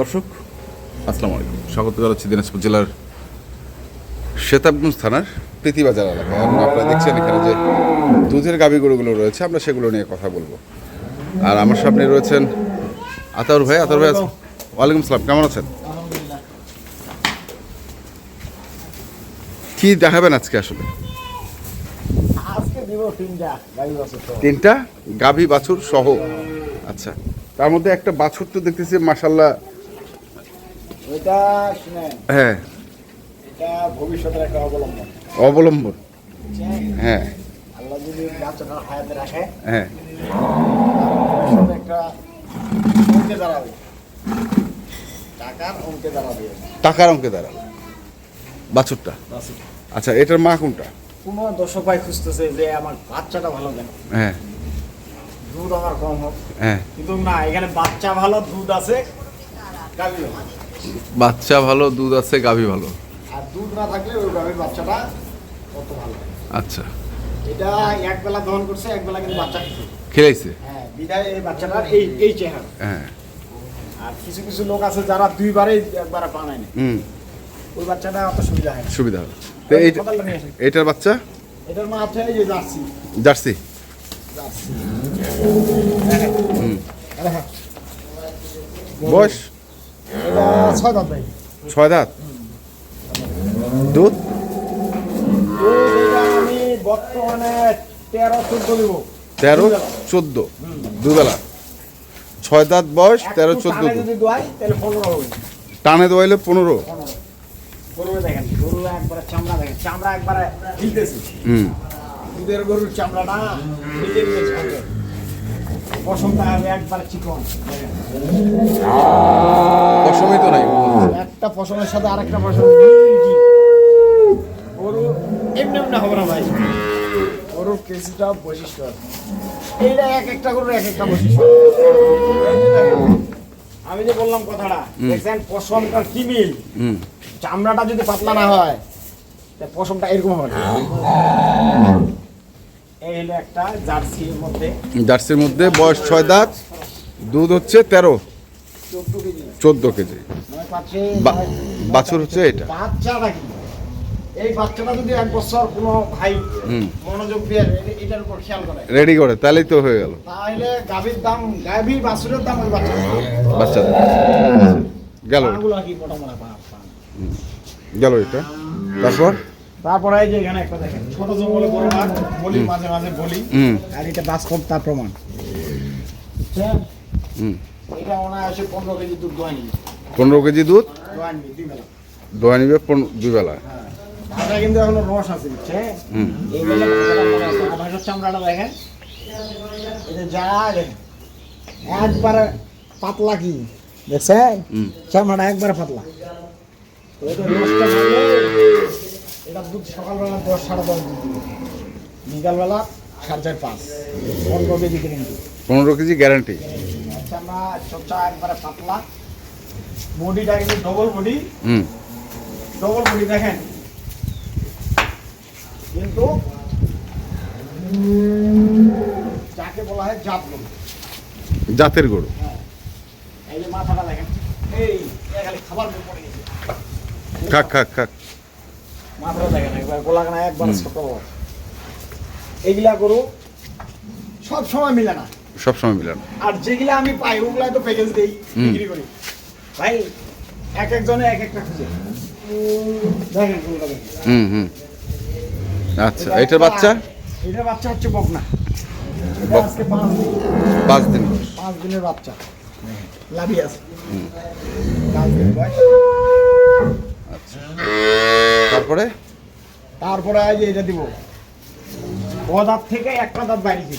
দর্শক আসসালামু আলাইকুম। স্বাগত জানাচ্ছি দিনাজপুর জেলার শেতাবগঞ্জ থানার প্রীতিবাজার এলাকায়। এবং আপনারা দেখছেন এখানে যে দুধের গাভী গরুগুলো রয়েছে আমরা সেগুলো নিয়ে কথা বলব। আর আমার সামনে রয়েছেন আতাউর ভাই। আতাউর ভাই? ওয়ালাইকুম আসসালাম। কেমন আছেন? কি দেখাবেন আজকে আসলে? তিনটা গাভী বাছুর সহ। আচ্ছা তার মধ্যে একটা বাছুর তো দেখতেছি মাসাল্লাহ শুনেন হ্যাঁ। এটা ভবিষ্যতের একটা অবলম্বন। অবলম্বন। হ্যাঁ। আল্লাহ যদি হায়াতে রাখে হ্যাঁ। ভবিষ্যতে একটা অঙ্কে দাঁড়াবে। টাকার অঙ্কে দাঁড়াবে। টাকার অঙ্কে দাঁড়াল বাছুরটা? আচ্ছা এটার মা কোনটা? কোনো দর্শক ভাই খুঁজতেছে যে আমার বাচ্চাটা ভালো কেন? হ্যাঁ। দুধ আমার কম হোক। হ্যাঁ। কিন্তু না এখানে বাচ্চা ভালো দুধ আছে। বাচ্চা ভালো দুধ আছে গাভী ভালো। আর দুধ না থাকলে ওই গাভীর বাচ্চাটা কত ভালো। আচ্ছা। এটা এক বেলা দহন করছে এক বেলা কিন্তু বাচ্চা খেয়েছে হ্যাঁ বিদায় এই বাচ্চাটার এই এই চেহারা। হ্যাঁ। আর কিছু কিছু লোক আছে যারা দুইবারেই একবারে পানায় না হুম। ওই বাচ্চাটা অত সুবিধা হয় সুবিধা হবে তো এই। এটার বাচ্চা? এটার মা হচ্ছে এই যে জার্সি। জার্সি? জার্সি। হুম। আরে হ্যাঁ, বয়স? ছয় দাঁত ভাই। ছয় দাঁত? দুধ? দুধ আমি বর্তমানে তেরো চোদ্দ। দিব তেরো চোদ্দ দুবেলা। ছয় দাঁত বয়স তেরো চোদ্দ টানে দোয়াইলে পনেরো। হুম। দুধের গরুর চামড়াটা পশমটা হবে একবারে চিকন। তো নাই। একটা ফসলের সাথে আরেকটা ফসল গরু এমনি এমনি হবে না ভাই। গরুর বৈশিষ্ট্য এইটা এক একটা গরুর এক একটা বৈশিষ্ট্য। আমি যে বললাম কথাটা দেখছেন পশমটা কি মিল? চামড়াটা যদি পাতলা না হয় তা পশমটা এরকম হবে জার্সির মধ্যে। বয়স ছয় দাঁত দুধ হচ্ছে তেরো চোদ্দ কেজি। বাছুর হচ্ছে এটা। এই বাচ্চাটা যদি এক বছর কোনো ভাই মনোযোগ দিয়ে এটার উপর খেয়াল করে। রেডি করে তাহলেই তো হয়ে গেল। তাহলে গাভীর দাম গাভী বাছুরের দাম ওই বাচ্চা। বাচ্চা গেল। গেল এটা। তারপর? তারপরে এই যে এখানে একটা দেখেন ছোট জঙ্গলে বড় মাছ বলি মাঝে মাঝে বলি আর এটা বাস্তব তার প্রমাণ। বুঝছেন? এটা অনায়াসে পনেরো কেজি দুধ পনেরো কেজি দুধ? দোয়া নিবে দুই বেলা। হ্যাঁ। কিন্তু এখনও রস আছে বুঝছে? এই বেলা চামড়াটা দেখেন। এটা যা একবারে পাতলা কি দেখছেন? চামড়াটা একবারে পাতলা। তো এটা রসটা থাকলে এটা দুধ সকালবেলা দশ সাড়ে দশ দুধ দিবে বিকালবেলা সাড়ে চার পাঁচ। পনেরো কেজি কিন্তু পনেরো কেজি গ্যারান্টি চামড়া চোচা একবারে পাতলা। বডিটা কিন্তু ডবল বডি হুম। ডবল বডি দেখেন। কিন্তু যাকে বলা হয় জাত গরু। জাতের গরু। এই যে মাথাটা দেখেন এই খাবার বের পড়ে গেছে খাক খাক খাক। মাথাটা দেখেন একবার একবার ছোট এইগুলা গরু সব সময় মিলে না। সবসময় মিলান আর যেগুলা আমি পাই ওগুলা তো প্যাকেজ দেই হুম। বিক্রি করি। ভাই এক একজনে এক একটা খুঁজে। দেখেন গরুটা দেখেন হুম হুম। আচ্ছা এটার বাচ্চা? এটার বাচ্চা হচ্ছে বকনা। এটা আজকে পাঁচ দিন। পাঁচ দিন। পাঁচ দিনের বাচ্চা। লাভি আছে। পাঁচ দিন বয়স। আচ্ছা। তারপরে? তারপরে আজ এটা দিব। ও দাঁত থেকে একটা দাঁত বাইরেছে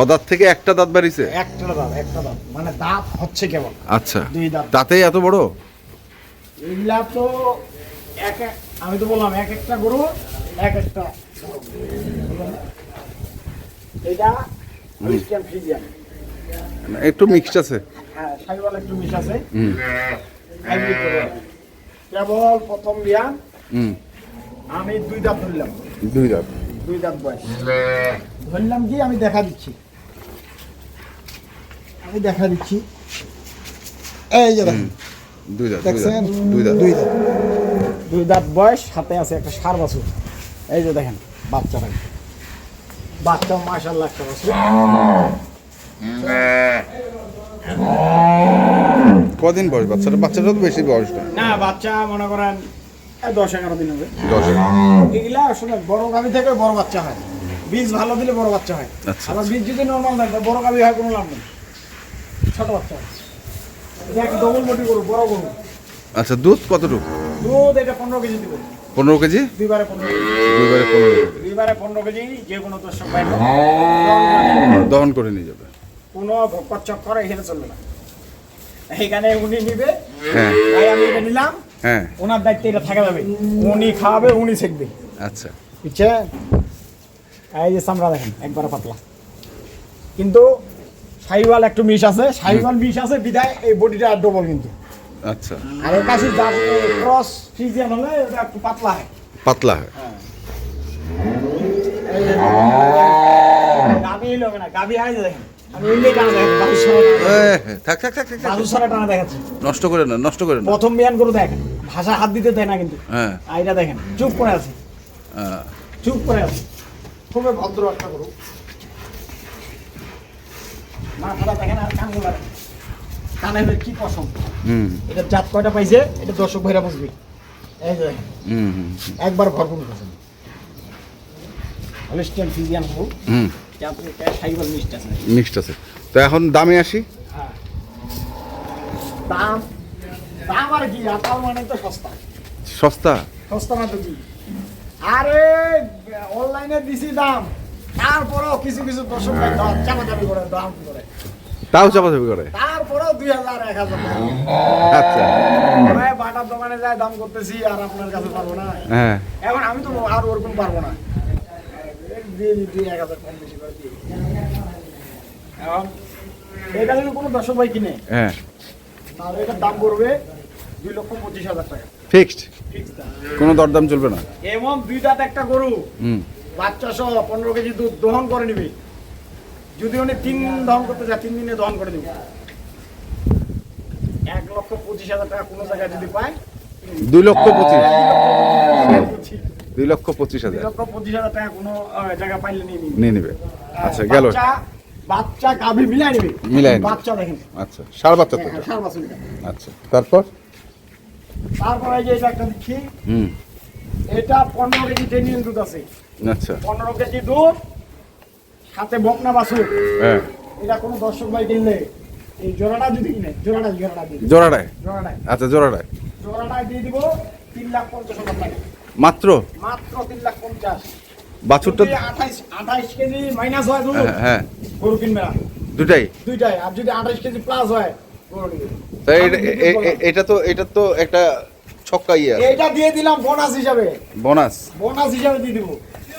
অদাঁত থেকে একটা দাঁত বাড়িছে? একটা দাঁত একটা দাঁত। মানে দাঁত হচ্ছে কেবল। আচ্ছা। দুই দাঁত। তাতেই এত বড়? এগুলা তো এক এক আমি তো বললাম এক একটা গরু এক একটা এটা হলিস্টিয়ান ফ্রিজিয়ান একটু মিক্সড আছে। হ্যাঁ সাইওয়াল একটু মিশ আছে। হুম। কেবল প্রথম হুম। আমি দুই দাঁত ধরলাম। দুই দাঁত। দুই দাঁত বয়স। ধরলাম কি আমি দেখা দিচ্ছি। আমি দেখা দিচ্ছি। এই যে দুই দাঁত দেখছেন? দুই দাঁত। দুই দাঁত। দুই দাঁত বয়স সাথে আছে একটা সার বাছুর। এই যে দেখেন বাচ্চাটা বাচ্চা মাশাল্লাহ একটা বাছুর। কদিন বয়স বাচ্চাটা? বাচ্চাটা তো বেশি বয়স না। না বাচ্চা মনে করেন দশ এগারো দিন হবে। দশ এগুলা আসলে বড় গাভি থেকে বড় বাচ্চা হয়। বীজ ভালো দিলে বড় বাচ্চা হয়। আচ্ছা, আবার বীজ যদি নর্মাল থাকে বড় গাভি হয় কোনো লাভ নেই। ছোট বাচ্চা হয়। একটা ডবল বডি গরু বড় গরু। আচ্ছা দুধ কতটুকু? দুধ এটা পনেরো কেজি দিব। পনেরো কেজি? দুইবারে পনেরো দুইবারে পনেরো কেজি। দুইবারে পনেরো কেজি যে কোনো দর্শক ভাই দহন করে নিয়ে যাবে। কোনো ভক্কর চক্কর এখানে চলবে না। এইখানে উনি নিবে হ্যাঁ আমি এটা নিলাম হ্যাঁ ওনার দায়িত্বে এটা থাকা যাবে উনি খাওয়াবে উনি শিখবে আচ্ছা বুঝছে এই যে চামড়া দেখেন একবার পাতলা কিন্তু সাইওয়াল একটু মিশ আছে সাইওয়াল মিশ আছে বিদায় এই বডিটা ডবল কিন্তু আচ্ছা আর এই কাছে ক্রস ফ্রিজিয়ান হলে এটা একটু পাতলা হয় পাতলা হয় যে লোক না গাভি হয় যে দেখেন থাক থাক থাক টানা দেখাচ্ছি। নষ্ট করে না নষ্ট করে না। প্রথম বিয়ান করে দেখেন ভাষা হাত দিতে দেয় না কিন্তু। হ্যাঁ। আর দেখেন চুপ করে আছে। চুপ করে আছে। খুবই ভদ্র একটা গরু। মাথাটা দেখেন আর কানগুলো। কানের কি পছন্দ হুম। এটা জাত কয়টা পাইছে? এটা দর্শক ভাইরা বুঝবে। এই যে একবার ভরপুর পছন্দ হলিস্টিয়ান ফিজিয়ান গরু। আছে মিক্সড আছে। তো এখন দামে আসি? হ্যাঁ। দাম দাম আর কি আটাল মানে তো সস্তা। সস্তা? সস্তা না তো কি? আরে অনলাইনে দিছি দাম তারপরেও কিছু কিছু দর্শক চাপাচাপি করে দাম করে। তাও চাপাচাপি করে? তারপরেও দুই হাজার এক হাজার আচ্ছা। বাটার দোকানে যায় দাম করতেছি আর আপনার কাছে পারব না। হ্যাঁ। এখন আমি তো আর ওরকম পারব না। দিয়ে দুই এক হাজার কম বেশি করে দিই। এটা যদি কোনো দর্শক ভাই কিনে? হ্যাঁ। তাহলে এটার দাম পড়বে দুই লক্ষ পঁচিশ হাজার টাকা। ফিক্সড। কোনো দরদাম চলবে না? এমন দুই দাঁত একটা গরু হুম। বাচ্চা সহ পনেরো কেজি দুধ দহন করে নিবি। যদি উনি তিন দিন দহন করতে চায় তিন দিনে দহন করে দিবি এক লক্ষ পঁচিশ হাজার টাকা কোনো জায়গায় যদি পায় দুই লক্ষ পঁচিশ। দুই লক্ষ পঁচিশ হাজার। লক্ষ পঁচিশ হাজার টাকা কোনো জায়গা পাইলে নিয়ে নিবি। আচ্ছা গেল। বাচ্চা বাচ্চা গাভী মিলাই নিবি। মিলাই বাচ্চা দেখেন। আচ্ছা সার বাচ্চা তো হ্যাঁ, সার। আচ্ছা তারপর? তারপরে যে এটা একটা দেখি। হুম। এটা পনেরো কেজি ট্রেনিং দুধ আছে। আচ্ছা। পনেরো কেজি দুধ সাথে বকনা বাছুর। হ্যাঁ। এটা কোনো দর্শক ভাই কিনলে এই জোড়াটা যদি কিনে জোড়াটা জোড়াটা। জোড়াটায়? জোড়াটায়। আচ্ছা জোড়াটায়? জোড়াটায় দিয়ে দিব তিন লাখ পঞ্চাশ হাজার টাকা। মাত্র? মাত্র তিন লাখ পঞ্চাশ। বাছুরটা আঠাইশ আঠাইশ কেজি মাইনাস হয় হ্যাঁ, হ্যাঁ। গরু কিনবে না। দুটাই দুইটাই। আর যদি আঠাইশ কেজি প্লাস হয় এটা- এটা তো এটা তো একটা ছক্কা ইয়ে এইটা দিয়ে দিলাম বোনাস হিসাবে। বোনাস বোনাস হিসাবে দিয়ে দিব।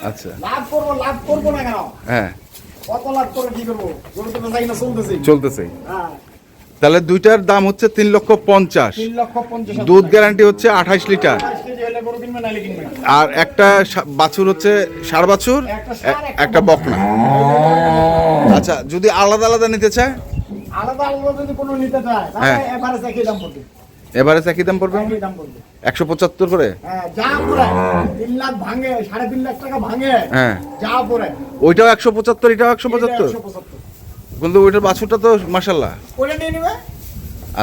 আচ্ছা। লাভ করব লাভ করব না কেন? হ্যাঁ। কত লাভ করে কি করব? গরু তো বেচা কিনা চলতেছে চলতেছে হ্যাঁ। তাহলে দুইটার দাম হচ্ছে তিন লক্ষ পঞ্চাশ। তিন লক্ষ পঞ্চাশ দুধ গ্যারান্টি হচ্ছে আঠাইশ লিটার। আর একটা বাছুর হচ্ছে সার বাছুর একটা বকনা। আচ্ছা যদি আলাদা আলাদা নিতে চায়? আলাদা আলাদা যদি কোনো নিতে চায় হ্যাঁ। এভারেজ একই দাম পড়বে। একই দাম একশো পঁচাত্তর করে? হ্যাঁ হ্যাঁ। ওইটাও একশো পঁচাত্তর এটাও একশো পঁচাত্তর? কিন্তু ওইটার বাছুরটা তো মাসাল্লাহ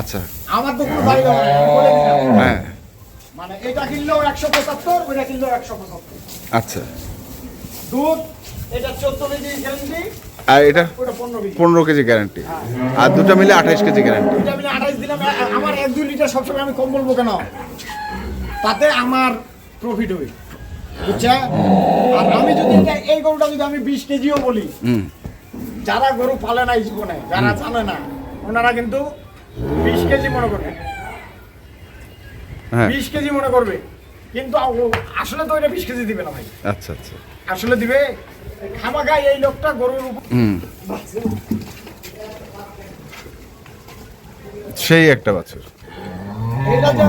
আচ্ছা। আমার তো। হ্যাঁ। মানে এটা কিনলেও একশো পঁচাত্তর ওইটা কিনলেও একশো পঁচাত্তর। আচ্ছা। দুধ এটা চোদ্দ কেজি গ্যারেন্টি আর এটা পনেরো কেজি। গ্যারান্টি আর দুটো মিলে আঠাইশ কেজি গ্যারান্টি দুইটা মিলে আঠাইশ দিলাম আমার এক দুই লিটার সবসময় আমি কম বলব কেন? তাতে আমার প্রফিট হবে। বুঝছে আর আমি যদি এই গরুটা যদি আমি বিশ কেজিও বলি যারা গরু পালে না এই জীবনে যারা জানে না ওনারা কিন্তু বিশ কেজি মনে করবে। বিশ কেজি মনে করবে। কিন্তু আসলে তো এটা বিশ কেজি দিবে না ভাই। আচ্ছা আচ্ছা। আসলে দিবে খামাখাই এই লোকটা গরুর উপর হুম। সেই একটা বাছুর। এটা যে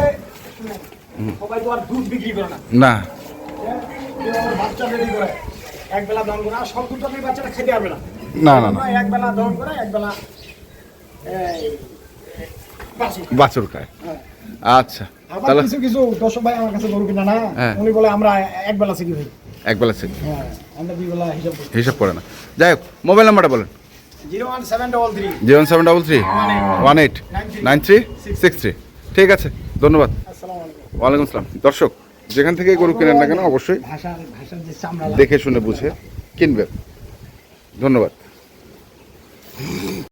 সবাই তো আর দুধ বিক্রি করে না। না। না। না না না। এক বেলা দহন করে এক বেলা এই, বাছুর। খায়। হ্যাঁ। আচ্ছা। আবার কিছু কিছু দর্শক ভাই আমার কাছে গরু কিনা না। হ্যাঁ। উনি বলে আমরা এক বেলা শিখি ভাই। একবেলা হ্যাঁ আমরা হিসাব করি। হিসাব করে না। যাই হোক মোবাইল নাম্বারটা বলেন। Zero one seven double three. Zero seven double three. One eight. Nine three. Six three. ঠিক আছে ধন্যবাদ। ওয়ালাইকুম আসসালাম। দর্শক যেখান থেকে গরু কেনেন না কেন অবশ্যই দেখে শুনে বুঝে কিনবেন ধন্যবাদ।